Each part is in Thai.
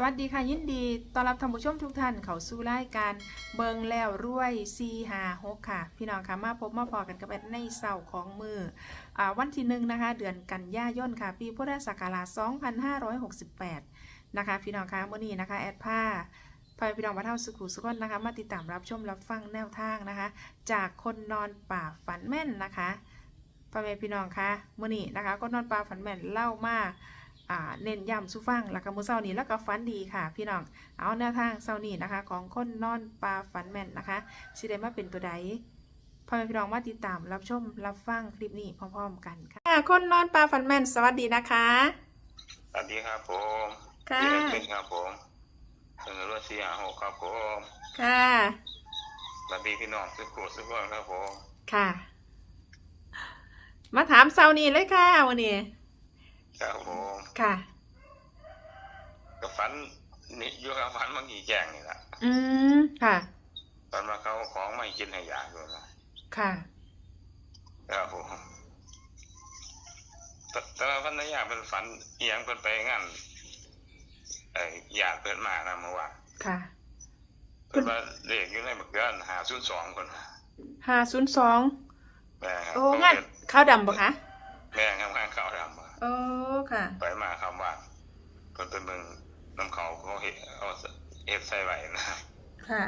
สวัสดีค่ะยินดีต้อนรับท่านผู้ชมทุกท่านเข้าสู่รายการเบิงแล้วรวย4 5 6ค่ะ พี่น้องค่ะมาพบมาพอกันกับแอดในเสาร์ของมืออวันที่หนึ่งนะคะ เดือนกันยายนค่ะ ปีพุทธศักราช 2568 นะคะ พี่น้องค่ะเมื่อนี้นะคะแอดผ้าพาพี่น้องมาเท่าสุขุสุขนนะคะ มาติดตามรับชมรับฟังแนวทางนะคะ จากคนนอนป่าฝันแม่นนะคะพ่อแม่พี่น้องคะเมื่อนี้นะคะ ก็นอนป่าฝันแม่นเล่ามาอ่า เน้นย้ำสุฟังแล้วก็มือเศร้านี้แล้วก็ฝันดีค่ะ พี่น้อง เอาแนวทางเศร้านี้นะคะ ของคนนอนปลาฝันแม่นนะคะสิได้มาเป็นตัวใดพ่อแม่พี่น้องมาติดตามรับชมรับฟังคลิปนี้พร้อมๆกันค่ะ คนนอนปลาฝันแม่นสวัสดีนะคะ สวัสดีครับผมค่ะพี่เป็นครับผมเป็นรถสี่ห้าหกครับผมค่ะสวัสดีพี่น้องสุขุสุขนครับผมค่ะ มาถามเศร้านี้เลยค่ะวันนี้ ครับผมค่ะกับฝันนี่อยู่กับฝันเมื่อกี้แจ้งนี่แหละอืมค่ะฝันว่าเขาเอาของไม่กินให้ยากด้วยนะค่ะครับผมแต่แต่ว่าพันยาเป็นฝันเอียงเป็นไปงานไอ้ญาติเปิดมานะเมื่อวานค่ะเพิ่นว่าเลขอยู่ในบักเดือนหาศูนย์สองคนห้าศูนย์สองแม่ครับโอ้งั้นข้าวดำปะคะแม่ทำงานเขาวดำมา โอ้ค่ะ ไปมาคำว่าเพิ่นเป็นเมืองน้ำเขาเขาเฮ็ดเอาเฮ็ดใส่ไว้นะค่ะ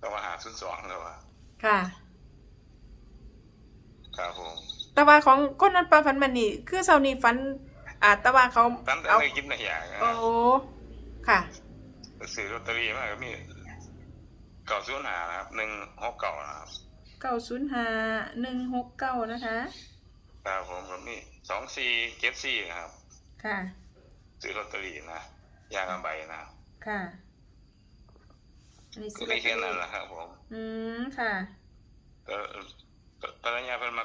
ก็ว่าหาศูนย์สองเลยว่าค่ะ ครับผมแต่ว่าของคนนั้นปลาฝันมันนี่คือเสานี่ฝันอ่าแต่ว่าเขาตั้งแต่เอาไม่กินในอย่างนะโอ้ค่ะซื้อลอตเตอรี่มาก็มีเก่าศูนย์หานะครับหนึ่งหกเก่านะครับเก้าศูนย์ห้าหนึ่งหกเก้านะคะ ครับผมก็มีสองสี่เจ็ดสี่นะครับ ค่ะ ซื้อลอตเตอรี่นะยางละใบนะครับค่ะอันนี้ก็สิมีแค่นั้นแหละครับผมอืมค่ะก็ภรรยาเพิ่นมา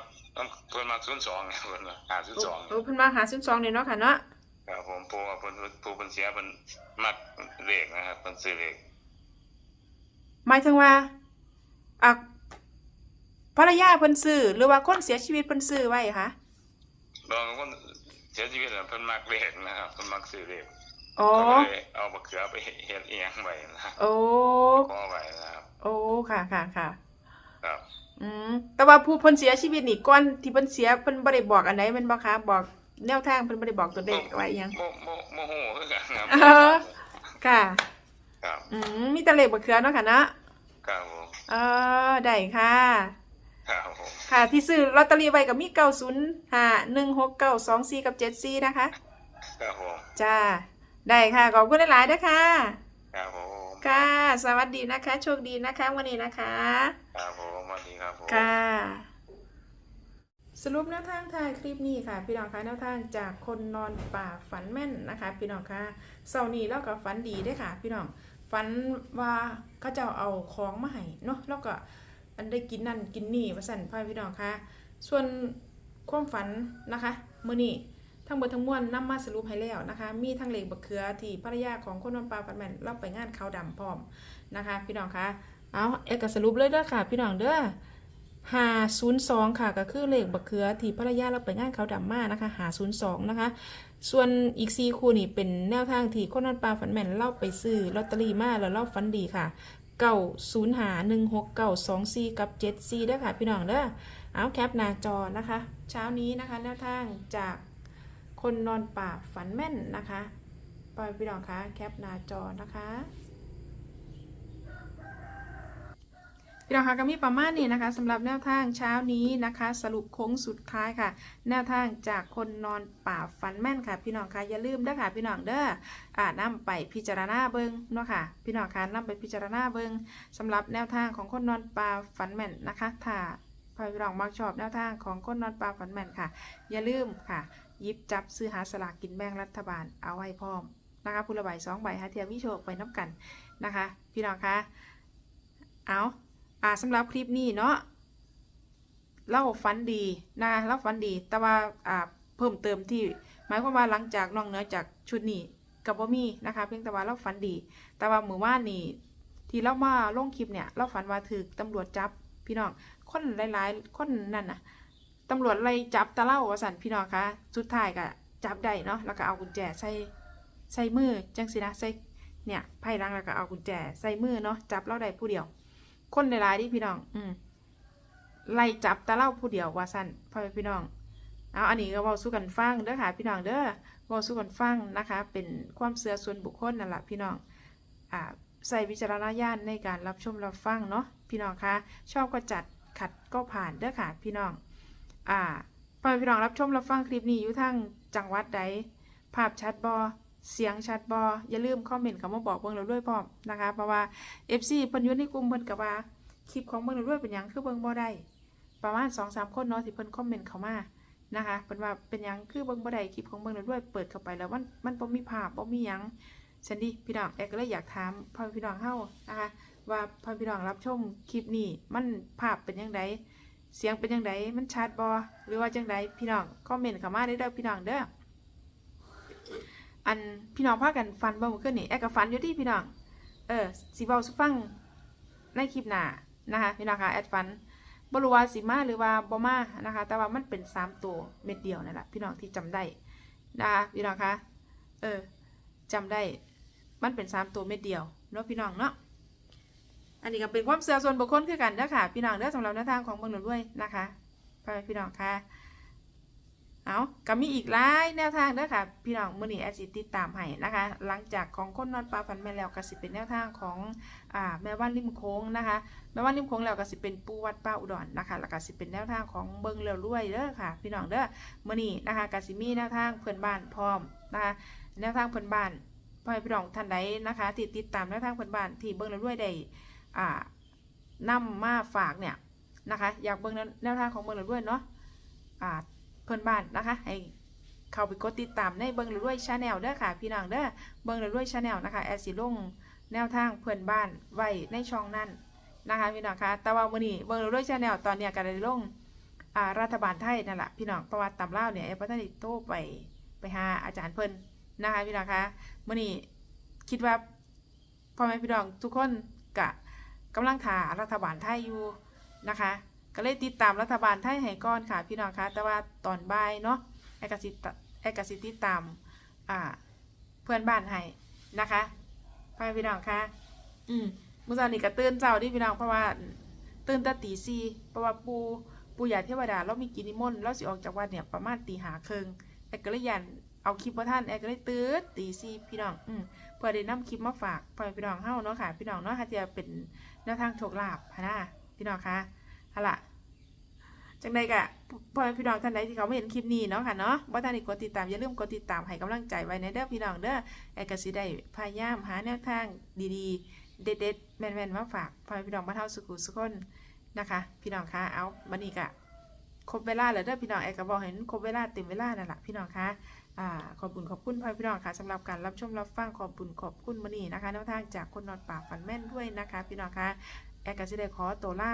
เพิ่นมาศูนย์สองเพิ่นมาหาศูนย์สองโอ้เพิ่นมาหาศูนย์สองเนี่ยเนาะค่ะเนาะครับผมผู้ว่าเพิ่นผู้เพิ่นเสียเพิ่นมักเลขนะครับเพิ่นซื้อเลขหมายถึงว่าอะ ภรรยาเพิ่นซื้อหรือว่าคนเสียชีวิตเพิ่นซื้อไว้คะลองคนเสียชีวิตแล้วเพิ่นมักเลขนะครับเพิ่นมักซื้อเลขโอ้ก็เลยเอาบักเขือไปเฮ็ดเอียงไว้นะครับโอ้ขอไว้นะครับโอ้ค่ะค่ะค่ะครับอืมแต่ว่าผู้เพิ่นเสียชีวิตนี่ก่อนที่เพิ่นเสียเพิ่นบ่ได้บอกอันไหนแมันบ่คะบอกแนวทางเพิ่นบ่ได้บอกตัวเลขไว้หยังโมโมโมโหคือกันครับเออค่ะครับอืมมีแต่เลขบ่เคือเนาะค่ะเนาะครับผมเออได้ค่ะ ครับผมค่ะ ที่ซื้อลอตเตอรี่ไว้ก็มี905 169 24กับ74นะคะ ครับผมจ้า ได้ค่ะ ขอบคุณหลายๆเด้อค่ะครับผมค่ะ สวัสดีนะคะ โชคดีนะคะ วันนี้นะคะ ครับผมสวัสดีครับผม ค่ะ สรุปแนวทางท้ายคลิปนี้ค่ะ พี่น้องคะแนวทางจากคนนอนป่าฝันแม่นนะคะ พี่น้องคะเสาร์นี้แล้วก็ฝันดีเด้วยค่ะ พี่น้องฝันว่าเขาเจ้าเอาของมาให้เนาะแล้วก็ อันได้กินนั่นกินนี่ว่าสั่นพ่อพี่น้องคะส่วนความฝันนะคะมื้อนี้ทั้งหมดทั้งมวลนำมาสรุปให้แล้วนะคะ มีทั้งเหล็กบักเขือที่ภรรยาของคนนอนป่าฝันแมนเราไปงานเขาวดำพร้อมนะคะ พี่น้องคะเอาเอกสรุปเลยเด้อค่ะ พี่น้องเด้อหาศูนย์สองค่ะ ก็คือเลขบักเขือที่ภรรยาเราไปงานเขาวดำมานะคะหาศูนย์สองนะคะ ส่วนอีกซีคู่นี่เป็นแนวทางที่คนนอนปลาฝันแม่นเล่าไปซื้อลอตเตอรี่มาแล้วเล่าฝันดีค่ะ เก้าศูนย์หาหนึ่งหกเก้าสองสี่กับเจ็ดซีเด้อค่ะพี่น้องเด้อเอาแคปหน้าจอนะคะ เช้านี้นะคะแนวทางจากคนนอนป่าฝันแม่นนะคะปล่อยพี่น้องคะแคปหน้าจอนะคะ พี่น้องคะก็มีประมาณนี้นะคะสำหรับแนวทางเช้านี้นะคะ สรุปโค้งสุดท้ายค่ะ แนวทางจากคนนอนป่าฝันแม่นค่ะ พี่น้องคะอย่าลืมด้ค่ะ พี่น้องเด้ออ่านำไปพิจารณาเบิงเนาะค่ะ พี่น้องคะนำไปพิจารณาเบิงสำหรับแนวทางของคนนอนป่าฝันแม่นนะคะถ้าพอพี่น้องมักชอบแนวทางของคนนอนป่าฝันแม่นค่ะ อย่าลืมค่ะยิบจับซื้อหาสลากกินแบ่งรัฐบาลเอาไว้พร้อมนะคะผู้ละใบสองใบหาเทียมวิโชคไปน้ำกันนะคะ พี่น้องคะเอา อ่าสำหรับคลิปนี้เนาะเล่าฝันดีนะเล่าฝันดี แต่ว่าอ่าเพิ่มเติมที่ หมายความว่าหลังจากนอกเหนือจากชุดนี้กับบ่มีนะคะ เพียงแต่ว่าเราฝันดี แต่ว่ามือว่านนี่ที่เรามาลงคลิปเนี่ยเราฝันว่าถือตำรวจจับพี่น้องคนหลายๆ คนนั่นน่ะตำรวจไล่จับตะเล่าวสันพี่น้องคะสุดท้ายก็จับได้เนาะแล้วก็เอากุญแจใส่ใส่มือจังสินะใส่เนี่ยไพ่หลังแล้วก็เอากุญแจใส่มือเนาะจับเราได้ผู้เดียว คนในรายที่พี่น้อง อืมไล่จับตาเล่าผู้เดียวว่าสั้นพ่อพี่น้องเอาอันนี้ก็เว้าสู้กันฟังเด้อค่ะพี่น้องเด้อเว้าสู้กันฟังนะคะ เป็นความเสื่อส่วนบุคคลนั่นแหละพี่น้องอ่าใส่วิจารณญาณในการรับชมรับฟังเนาะพี่น้องคะชอบก็จัดขัดก็ผ่านเด้อค่ะพี่น้องอ่าพ่อพี่น้องรับชมรับฟังคลิปนี้อยู่ทางจังหวัดใดภาพชัดบอ เสียงชัดบออย่าลืมคอมเมนต์คำว่าบอกเบิ่งเราด้วยพร้อมนะคะ เพราะว่า FC เพิ่นยู่ในกลุ่มเพิ่นก็ว่าคลิปของเบิ่งเราด้วยเป็นยังคือเบิ่งบ่ได้ประมาณ2-3คนเนาะที่เพิ่นคอมเมนต์เข้ามานะคะเพิ่นว่าเป็นยังคือเบิ่งบ่ได้คลิปของเบิ่งเราด้วยเปิดเข้าไปแล้วมันมันบ่มีภาพบ่มีหยังฉันดิพี่น้องแอกก็เลยอยากถามพ่อพี่น้องเฮานะคะว่าพ่อพี่น้องรับชมคลิปนี้มันภาพเป็นยังไงเสียงเป็นยังไงมันชัดบอหรือว่าจังไดพี่น้องคอมเมนต์เข้ามาได้เด้อพี่น้องเด้อ อันพี่น้องพากันฟันบ่เมื่อคืนนี่แอกกับฟันอยู่ที่พี่น้อง เออสิเว้าสุฟังในคลิปหน้านะคะพี่น้องคะแอดฟันบรูวาสิมาหรือว่าบ่มานะคะ แต่ว่ามันเป็นสามตัวเม็ดเดียวนั่นแหละพี่น้องที่จำได้นะคะพี่น้องคะเออจำได้มันเป็นสามตัวเม็ดเดียวเนาะพี่น้องเนาะอันนี้ก็เป็นความเสื่อส่วนบุคคลคือกันเด้อค่ะ พี่น้องเด้อสำหรับแนวทางของเมืองหนุนด้วยนะคะพ่อแม่พี่น้องค่ะ เอาก็มีอีกหลายแนวทางเด้อค่ะ พี่น้องมือนี้แอดสิติดตามให้นะคะ หลังจากของคนนอนปลาฝันแม่แล้วก็สิเป็นแนวทางของอ่าแม่ว่านริมโค้งนะคะ แม่ว่านริมโค้งแล้วก็สิเป็นปูวัดป้าอุดรนะคะ แล้วก็สิเป็นแนวทางของเบิงเร็วรวยเด้อค่ะ พี่น้องเด้อมือนี้นะคะก็สิมีแนวทางเพื่อนบ้านพร้อมนะคะแนวทางเพื่อนบ้านพ่อพี่น้องท่านใดนะคะที่ติดตามแนวทางเพื่อนบ้านที่เบิงเร็วรวยได้อ่านำมาฝากเนี่ยนะคะ อยากเบิงแนวแนวทางของเบิงเราด้วยเนาะอ่า พื่อนบ้านนะคะให้เข้าไปกดติดตามในเบิ่งเราด้วยชาแนลเด้อค่ะพี่น้องเด้อเบิ่งเราด้วยชาแนลนะคะแอดสิลงแนวทางเพื่อนบ้านไว้ในช่องนั้นนะคะพี่น้องคะแต่ว่ามื้อนี้เบิ่งเราด้วยชาแนลตอนเนี้ยก็ได้ลงอ่ารัฐบาลไทยนั่นแหละพี่น้องประวัติตำเล่าเนี่ยแอดพัฒนิโตไปไปหาอาจารย์เพิ่นนะคะพี่น้องคะมื้อนี้คิดว่าพ่อแม่พี่น้องทุกคนกะกำลังถ่ารัฐบาลไทยอยู่นะคะ ก็เลยติดตามรัฐบาลไทยให้ก่อนค่ะ พี่น้องคะแต่ว่าตอนบ่ายเนาะแอกสิตแอกสิติดตามอ่าเพื่อนบ้านให้นะคะพายพี่น้องคะอืมมื่อเช้านี้ก็ตื่นเจ้าดิพี่น้องเพราะว่าตื่นแต่ตีสี่เพราะว่าปูปูใหญ่เทวดาเรามีกินนิมนต์เราสิออกจากวัดเนี่ยประมาณตีหาครึ่งแอกก็เลยยันเอาคลิปพระท่านแอกก็เลยตื่นตีสี่พี่น้องอืมเพื่อได้นำคลิปมาฝากพายพี่น้องเฮาเนาะค่ะ พี่น้องเนาะค่ะจะเป็นแนวทางโชคลาภพะนะพี่น้องคะฮะล่ะ จังใดกะพ่อพี่น้องท่านใดที่เขาไม่เห็นคลิปนี้เนาะค่ะเนาะว่าท่านนี้กดติดตามอย่าลืมกดติดตามให้กำลังใจไว้ในเด้อพี่น้องเด้อไอ้กสิได้พยายามหาแนวทางดีๆ เด็ดๆแม่นๆมาฝากพ่อพี่น้องมาเท่าสุขุสุขคนนะคะ พี่น้องคะเอาบันนี้กะครบเวลาแล้วเด้อพี่น้องไอ้กะบอกเห็นครบเวลาเต็มเวลานั่นแหละพี่น้องคะอ่าขอบคุณขอบคุณพ่อพี่น้องค่ะสำหรับการรับชมรับฟังขอบคุณขอบคุณมานี่นะคะแนวทางจากคนนอนป่าฝันแม่นด้วยนะคะ พี่น้องคะแอร์กสิได้ขอตัวล่า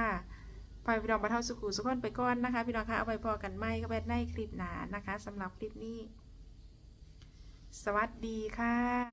พาพี่น้องมาเท่าสุขุสุขคนไปก่อนนะคะ พี่น้องคะเอาไปพอกันไหมก็เป็นในคลิปหนานะคะสำหรับคลิปนี้ สวัสดีค่ะ